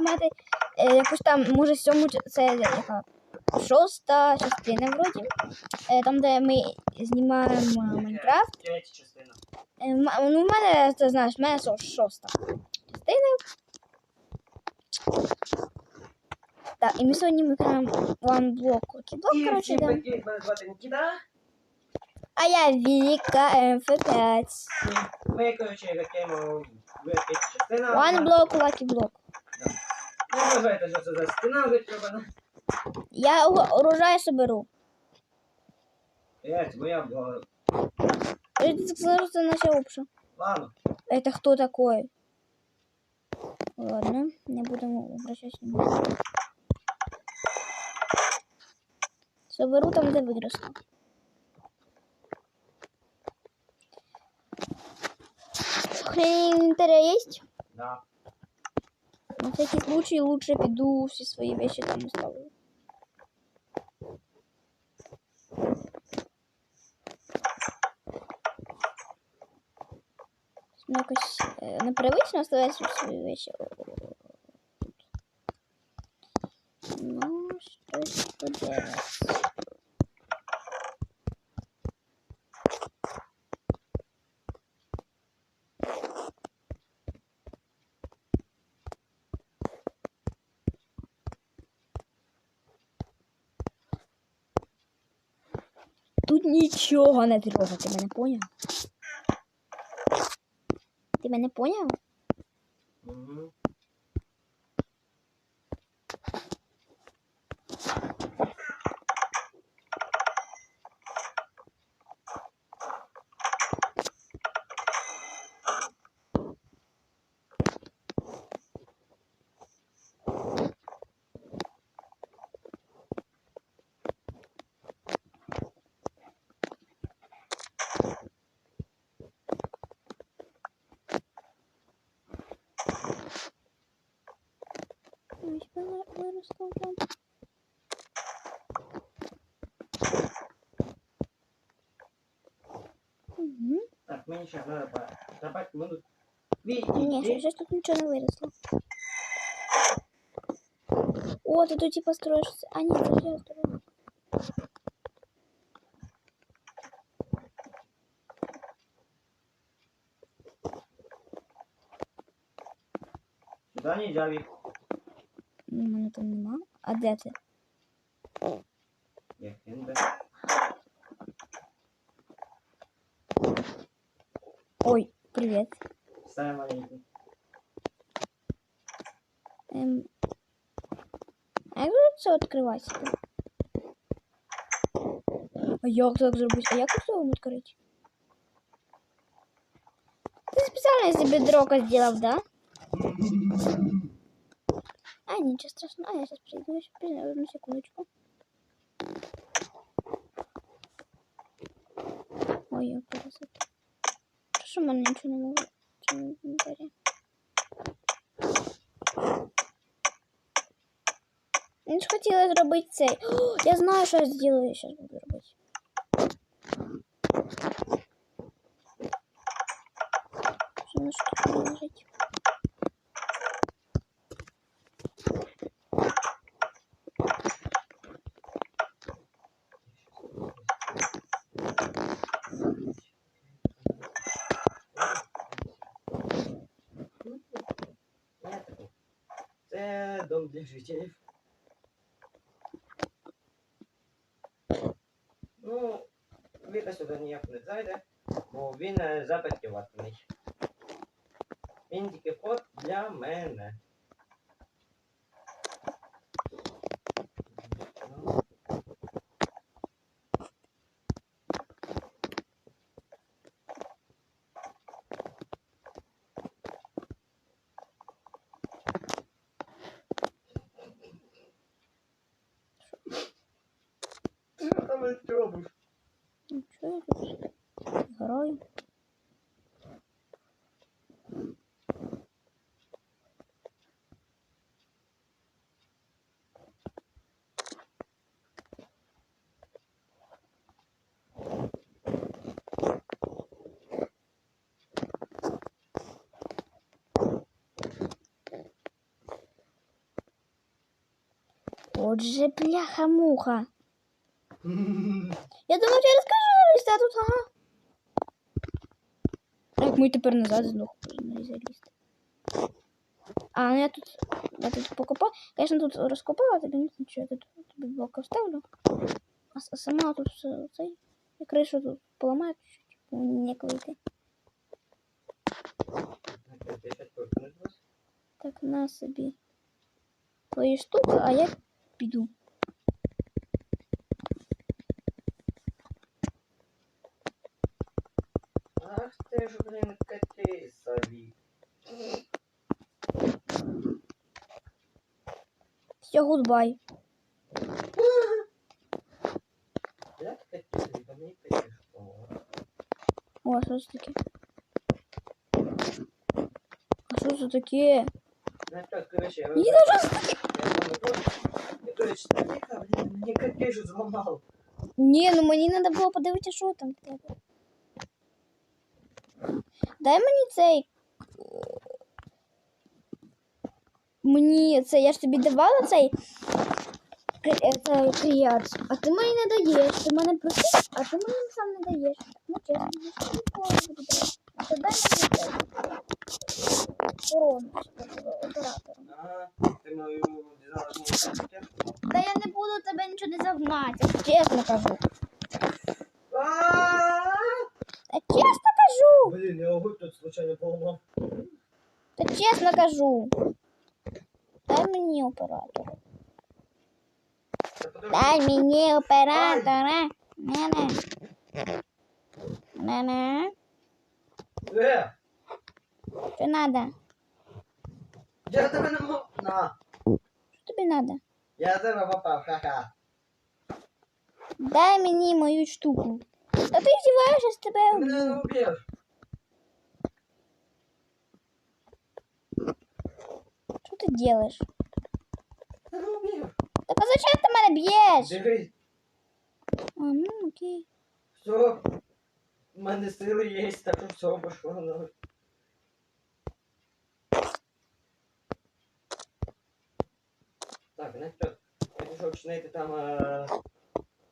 знімати е, якусь там, може, сьому, ч- це яка шоста частина вроді. Е, там, де ми знімаємо е, Майнкрафт. Третя частина. Е, м- ну, в мене, ти знаєш, в мене со- шоста частина. Так, і ми сьогодні ми граємо One Block Кіблок, І коротше, всім да. привіт, мене звати Нікіта. А я Віка МФ5. І Ми, коротше, граємо в третя частина. One Block Lucky Block. Не вважайте, що це за стіна витримана. Я урожай соберу. Блять, моя була. Это сразу начал общем. Ладно. Это кто такой? Ладно, не будем обращать внимание. Соберу там, где выросла. Хрень инвентаря есть? Да. На всякий случай лучше пойду все свои вещи там оставлю. Ну, якось е, непривично оставляти свої вещи. Ну, щось подивимось. Тут нічого не трогати, ти мене поняв? Ти мене поняв? Угу. Ось вона виросла там. Угу. Так, мені ще треба за 5 минут. Ні, Відійти. ще, щось тут нічого не виросло. О, ти тут типа строїш. все. А ні, це ж я строю. Сюди нельзя вік. У мене там нема. А де ти? Як він де. Ой, привіт. Саме маленький. Ем... А як же це відкривається? А як так зробити? А як це вам відкрити? Ти спеціально собі дрока зробив, да? А, ничего страшного. А, я сейчас приду, еще приду, одну секундочку. Ой, я красота. Что мы ничего не могу в цьому інвентарі? Я ж хотіла зробити цей. О, я знаю, що я зроблю. Зараз буду робити. Що воно ж Жителів. Ну, Віка сюди ніяк не зайде, бо він е, запитуватний. Він тільки вход для мене. Що ти робиш? Нічого я граю. Вот же пляха муха. Як ми тепер назад знову не залізти. А, ну я тут, я тут покопав. Звісно, тут розкопала, тобі нічого, я тут тобі блоки вставлю. А, сама тут все цей. Я кришу тут поламаю чуть-чуть, мені не вийти. Я щас повернусь до вас. Так, на собі. Твої штуки, а я школа. О, що це таке? А що це таке? Ну, так, короче, я Ні, вибрав. ну що це таке? Я думаю, то- Я, короче, таке, блін, мені коти ж зламав. Ні, ну мені треба було подивитися, що там в тебе. Дай мені цей. Мені це, я ж тобі давала цей. е, кріац, а ти мені не даєш. Ти мене просив, а ти мені сам не даєш. Ну чесно, ніколи не буду давати. Дай мені цей. Оператором. Та я не буду тебе нічого не завмати, чесно кажу. Та чесно кажу. Блін, я огонь тут случайно поламав. Та чесно кажу. Дай мені оператора. Та подожди. Дай мені оператора. Не-не. Не-не. Е, Що надо? я тебе не мог. На, Що тобі надо? я тебе попав, ха-ха. Дай мені мою штуку. Та ти здіваєшся з тебе. Ти мене не уб'ю. уб'єш. Що ти робиш? Ти не уб'єш. Так а зачем ти мене б'єш? Дивись, А, ну окей. все. У мене сили є, так що все пошло на. Так, ну що, я пішов чинити там е,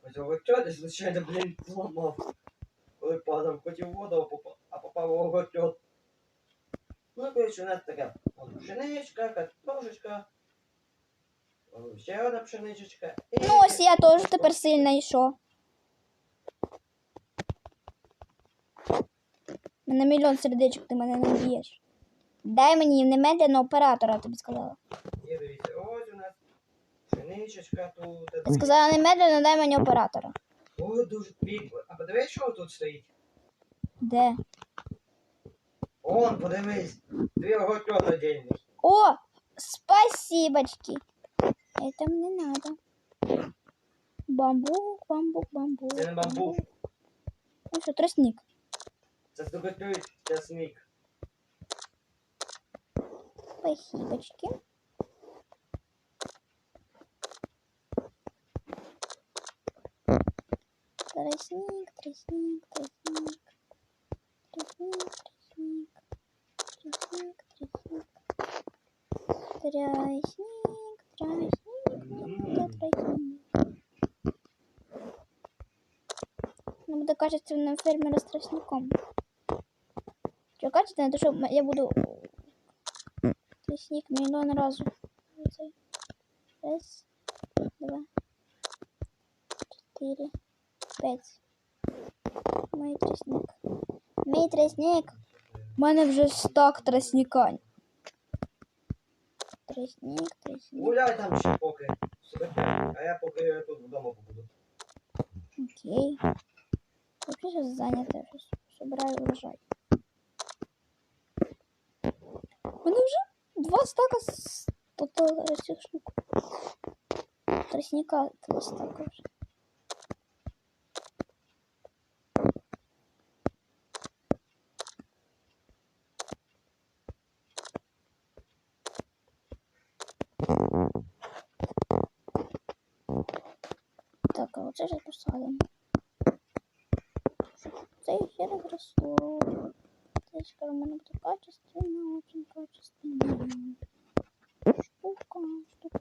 ось його тьот, і звичайно, блін, зламав. Коли падав, хотів воду, а попав, а попав у Ну, коротше, у нас така пшеничка, картошечка, ще одна пшеничечка. І... Ну ось я теж тепер сильна і що? На мільйон сердечок ти мене не б'єш. Дай мені немедленно оператора, тобі сказала. І дивіться, ось у нас пшеничечка тут. Я сказала немедленно дай мені оператора. О, дуже прикольно. А подивись, що тут стоїть? Де? Он, подивись. Дві оготьот отдельний. О, спасибочки. Это мне надо. Бамбук, бамбук, бамбук. Це не бамбук. Ну що, тростник. Це здоготують часник. Спасибочки. Тростник, тростник, тростник. Тростник, тростник. Тростник, тростник. Тростник, тростник, тростник. Ну, буде качественным фермера с тростником. Что качественно, то что я буду тростник миллион. Оцей. Раз, два, четыре, пять. Мой тростник. Мій тростник. У мене вже стак тростника. Тростник, тростник. Гуляй там ще поки. А я поки тут вдома побуду. Окей. Вообще сейчас занято. Сейчас собираю урожай. У мене вже два стака з цих штук. Тростника два стака вже. Так, а оце ж посадимо. Це ще розросло. Це скоро в мене буде качественно, очень качественно. Штука, штука.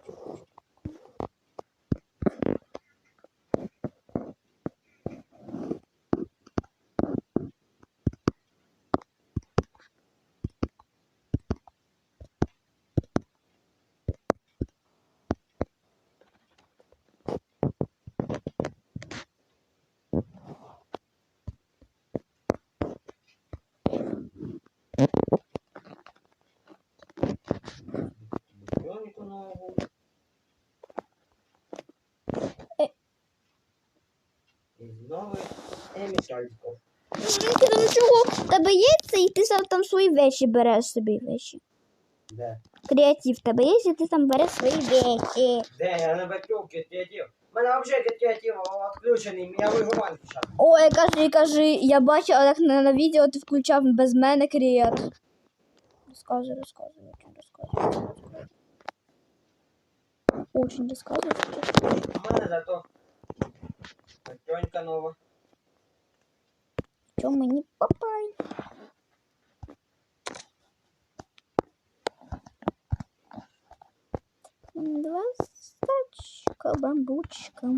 Чальського. Блін, ну чого? В тебе є це, і ти сам там свої вещі береш собі вещі. Де? Креатив в тебе є, і ти там береш свої вещі. Де? Я не бачу креатив. У мене взагалі креатив відключений, я виграю зараз. Ой, кажи, кажи, я бачила, як на, на відео ти включав без мене креат. Розказуй, розказуй, очень розказуй. Очень розказуй. У мене зато Тонька нова. Що мені папай? Два стачка бамбучка.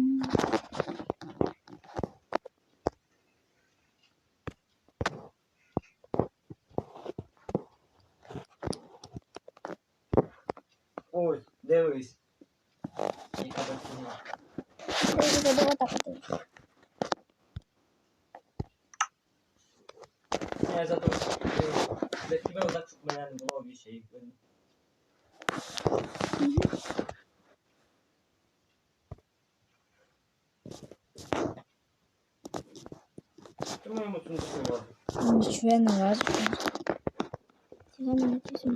Ось, дивись. Яка бацюня. Я забула так отак, ben zaten e, rakibe uzak tutma yani bir şey. Benim. Durmayın mutluluğu var. Şimdi şuraya ne var? Selam herkese.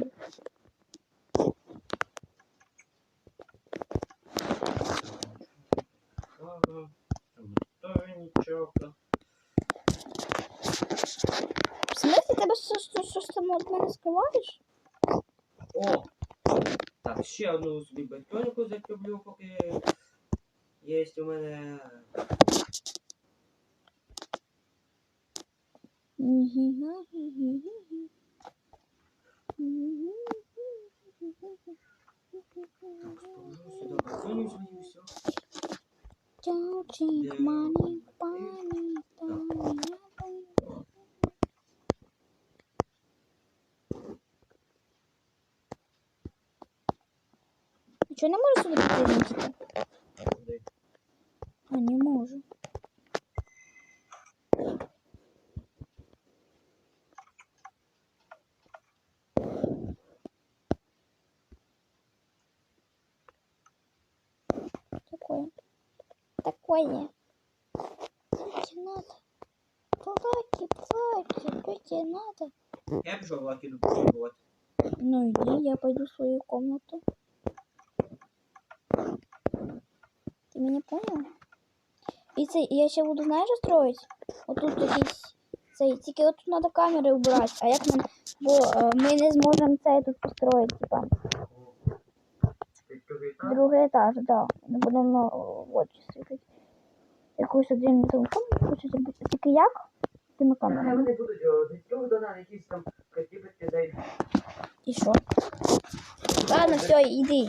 від мене скриваєш? О! Так, ще одну собі батьонку закуплю, поки є у мене. Сюди батьоню свою все. Чаучик, мані, пані, пані. Чого не можу сюди підтримати? Куди? А, не можу. Такое. Такое. Что тебе надо? Плаки, плаки, что тебе надо? Я пішов лаки допробувати. Ну иди, я пойду в свою комнату. Меня понял? І це я ще буду, знаєш, що строїть? Отут якийсь цей, тільки от тут треба камери убрати, а як нам, бо е, ми не зможемо цей тут построїти, типа, другий етаж, да. Не будемо на очі світити. Якусь один телефон хочу зробити. Тільки як? Тими камерами. вони будуть до цього до нас якісь там катібити зайдуть. І що? Ладно, все, іди.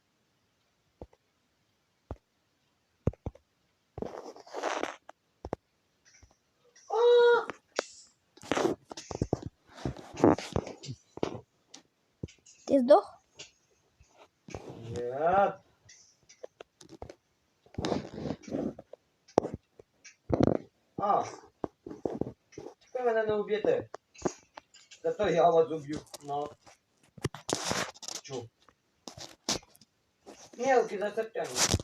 Ти здох? Нет. А. Мене не уб'єте. Зато я вас уб'ю. Ну. Чу. Мелкий зацептяний.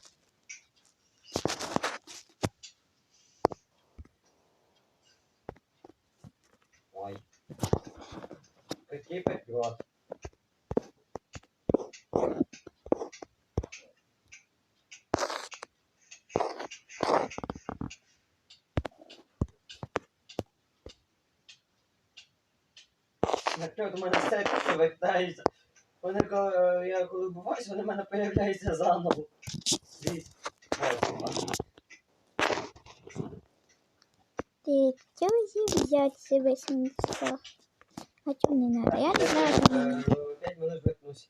На що до мене серце повертається. Вони коли е, я коли буваюсь, вони в мене появляються заново. Дивіться. Ось, Ты хотел взять себе смысла? А чё мне надо? Я не знаю, что мне надо. Е, П'ять минут вернусь.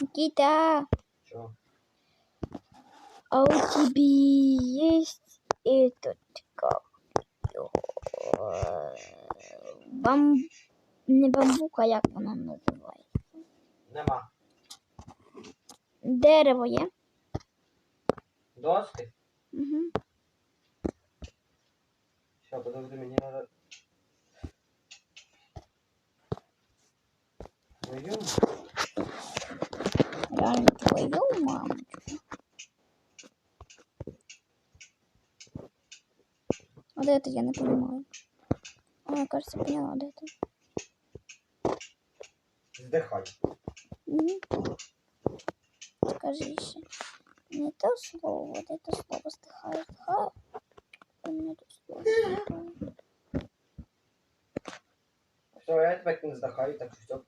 Никита, Що? А у тебя есть этот как е, бам... не бамбук, а як воно називається? Нема. Дерево є? Доски? Угу. Що, подожди, мені надо. А де ти? Я не понимаю. А, я, кажется, поняла, де ти. Здихай. Угу. Скажи ще. Не то слово, вот это слово стихаю, стихаю. У меня тут слово стихаю. Все, я тебе не здихаю, так що все.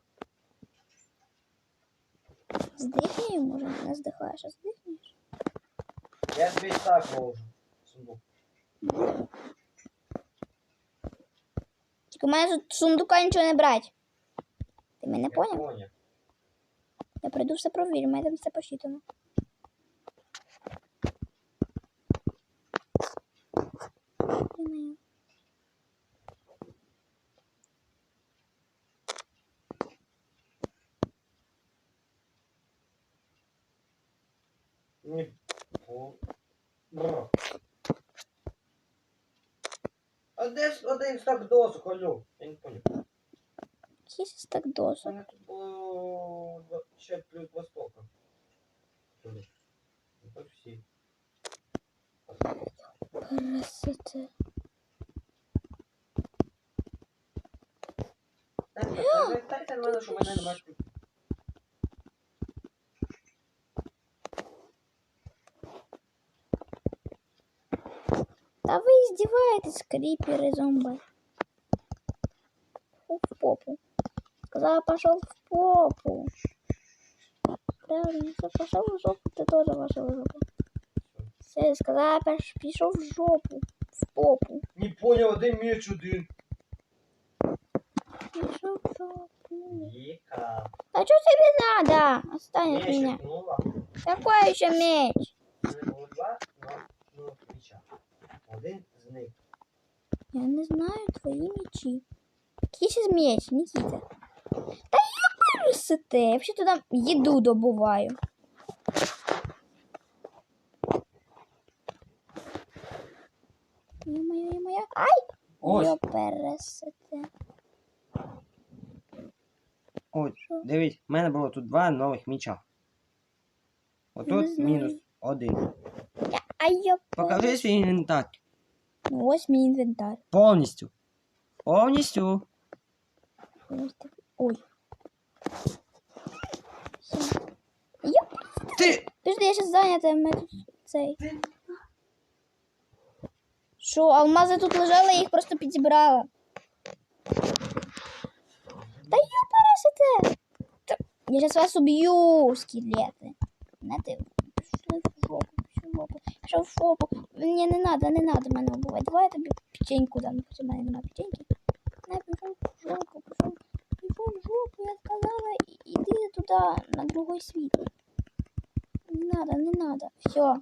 Здихни, може, не здихаєш, а здихнеш. Я тобі і так можу. Тільки в мене тут сундука нічого не брать. Ти мене Я поняв? поняв. Я прийду все провірю, у мене там все посчитано. Один стак досок, алло? Я не поняв. Який це так У досок? мене тут було два- ще плюс два стока. Ну, так всі. Красота. Дайте на мене, що в мене немає ключ. Да вы издеваетесь, криперы зомби. Фу, в попу. Сказала, пошел в попу. Правильно, все, пошел в жопу, ты тоже пошел в жопу. Все, сказала, пош- пішов в жопу, в попу. Не поняв, один меч один. Пішов в жопу. Віка. А что тебе надо? Отстань от Меч меня. ікнула. Какой еще меч? Один з них. Я не знаю твої мечі. Який ще меч, Нікіта? Та я виросите. Я взагалі туди їду добуваю. Ё-моё, ё-моё. Ай! Ось. Йо пересете. Ось, Що? дивись, в мене було тут два нових міча. Не Отут знаю. мінус один. Я, ай, йо Покажи свій інвентар. Ну, ось мій інвентар. Повністю. Повністю. Ось так. Ой. Все. Йоп. Ти! Подожди, я сейчас зайнята, ми тут цей. Що, алмази тут лежали, я їх просто підібрала. Та йо пересите! Та- Я сейчас вас уб'ю, скелети. Не ти. Пішли в жопу, пішли в Жопу. Пішов в жопу. Мені не надо, не надо мене вбивати. Давай я тобі печеньку дам, хоча в мене немає печеньки. Не, пішов в жопу, пішов. Пішов в жопу, я сказала, іди туди, на другий світ. Не надо, не надо. Все.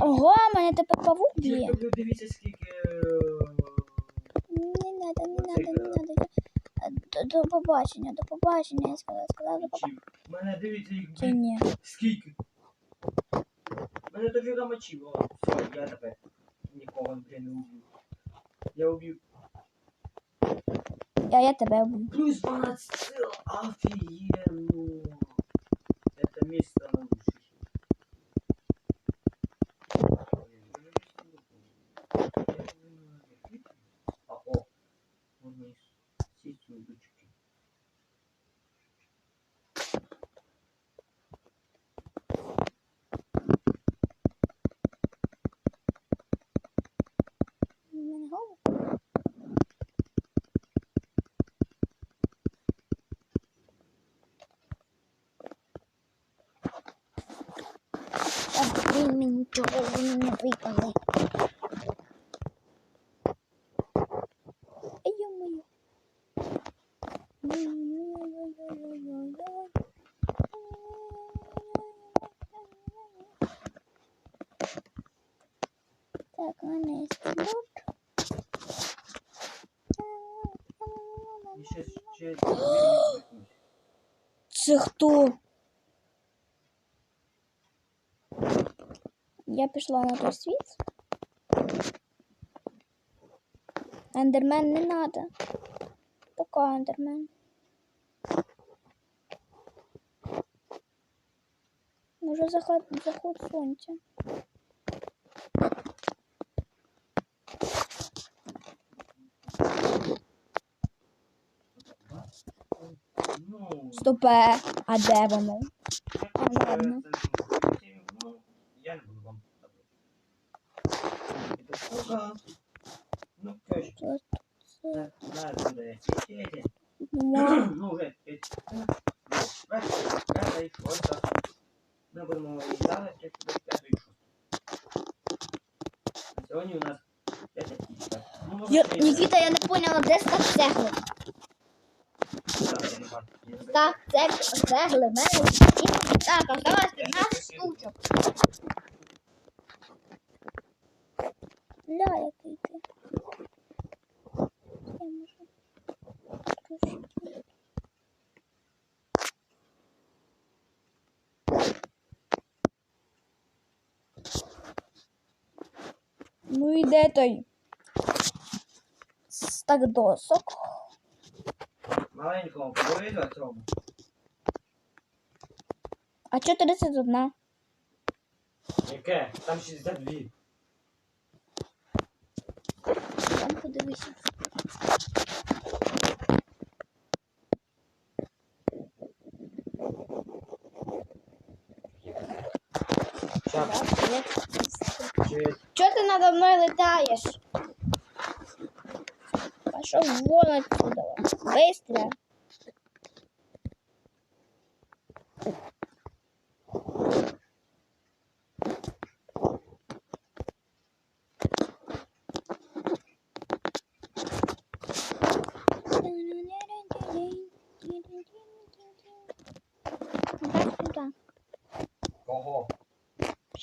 Ого, мене тепер павук б'є. Дивіться, скільки. Не надо, не надо, не надо. Е, До, до побачення, до побачення, я сказала, сказала до побачення. Мене дивіться їх Чи ні? скільки. У мене дофіга мочів, о, все, я тепер нікого блін, не убив. Я убив. Я, я тебе вб'ю. Плюс 12 сил, Amin. Çok önemli bir. Пішла на той світ. Ендермен не надо. Пока ендермен. Уже заход, заход сонця. Ну, Стопе, а де воно? А, ладно. Ну, кошки. Надо, да, сидели. Ну, уже, пятый, я Никита, я не понял, де стак цегли? Стак цегли, цегли, мене. Так, осталось 15 штучок. Ну і де той? Стак досок. Маленькому подивися цьому. А чо 31? Яке? Там 62. Там подивися. Чи Чо ти надо мною летаєш? Пошел вон отсюда. Быстро. Дай сюда. кого?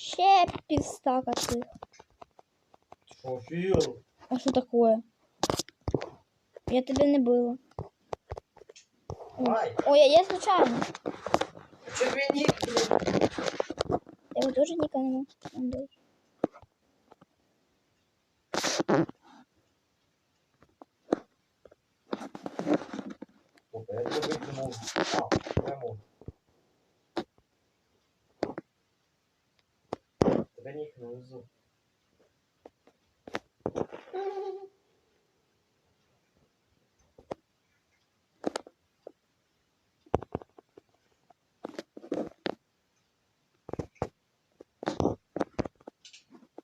Ще півстака цих. Софію. А що такое? Я тебе не била. Ай, Ой, а я случайно. чи тобі ні? Я его тоже никому не даю.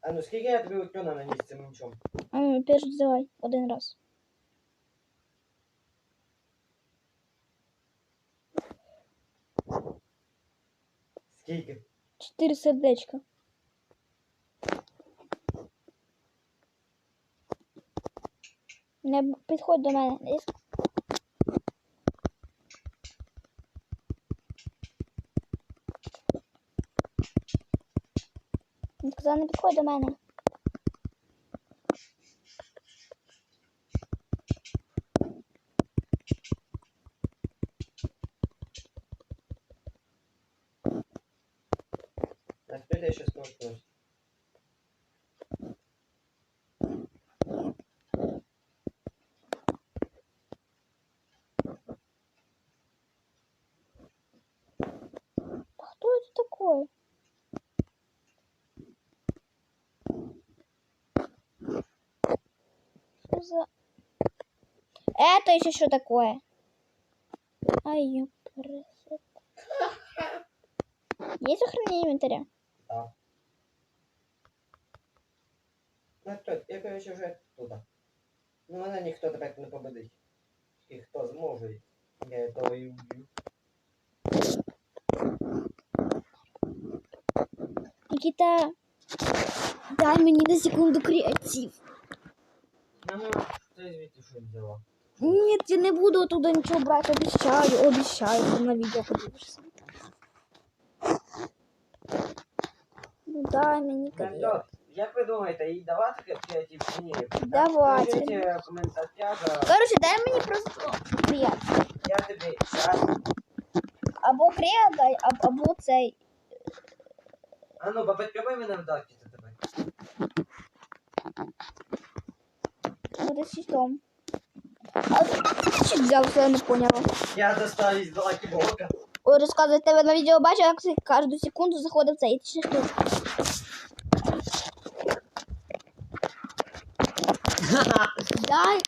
А ну скільки я тобі викину на місці цим мечом? А ну, перш давай, один раз. Скільки? Чотири сердечка. Не б- підходь до мене. Десь. Він сказав, не підходь до мене. А теперь я сейчас научусь. Кто это такой? Что за... Это еще что такое? Ай, ёпрст. Есть сохранение инвентаря? Да. Ну, то, я, короче, вже туди. Ну, мене ніхто тепер не победить. І хто зможе, я того і вб'ю. Никита, дай мне на секунду креатив. Ну, ага, ти звідти щось взяла. Ні, я не буду оттуда ничего, брать, обещаю, обещаю. ти на відео подивишся. Ну дай мені капець. Як ви думаєте, їй давати капець чи? Давайте. Короче, дай мне просто ну, крет. Я тобі зараз. Або крет дай, або цей. А ну, бабать, прямой мене в датки за тебе. Буде щитом. А ти щит взяв, що я не поняла. Я достав із далекі блока. Ой, розказує, тебе на відео бачив, як ти кожну секунду заходив в цей щит. Дай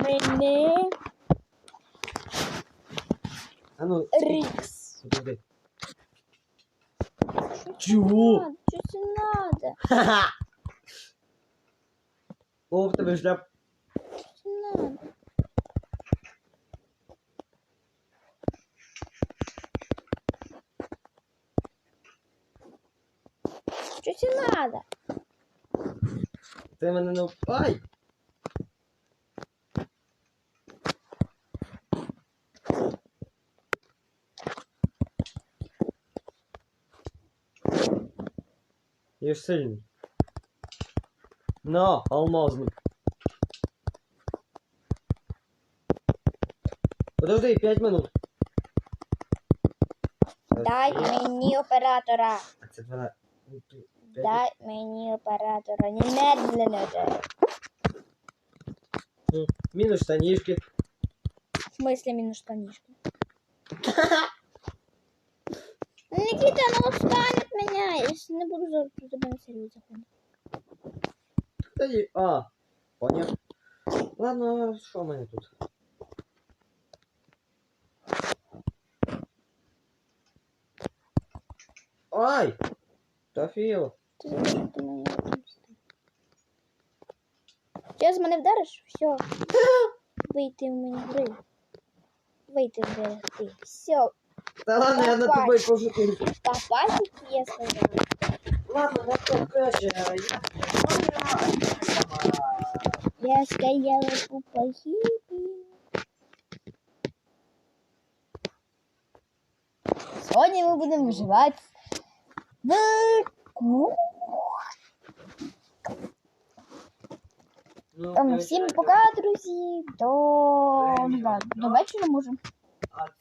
мені А ну, Рікс. подожди. Чого? Що це надо? Ха-ха. О, в тебе шляп. Що це надо? Що це надо? Ти мене не... Ай! Я ж сильний. На, алмазник. Подожди, 5 минут. Дай мені оператора. А це 12. Дай мені оператора. Немедленно дай. Мінус штанішки. В смысле минус штанишки? Ну, Никита, ну отстань от меня, если не буду за тебя на сервис заходить. Тоді. А, поняв. Ладно, а що в мене тут? Ай! Тофіло. Ти за те, що ти мені отомсти. Зараз мене вдариш, все. Вийти в мені гри. Вийти в берегти. Все, Та ладно, я над Давай. тобою пошутив. папасик я сказала. Ладно, на то краще. Я Я стояла по погибель. Сьогодні ми будемо Всім пока, друзі. До, до вечора може. Це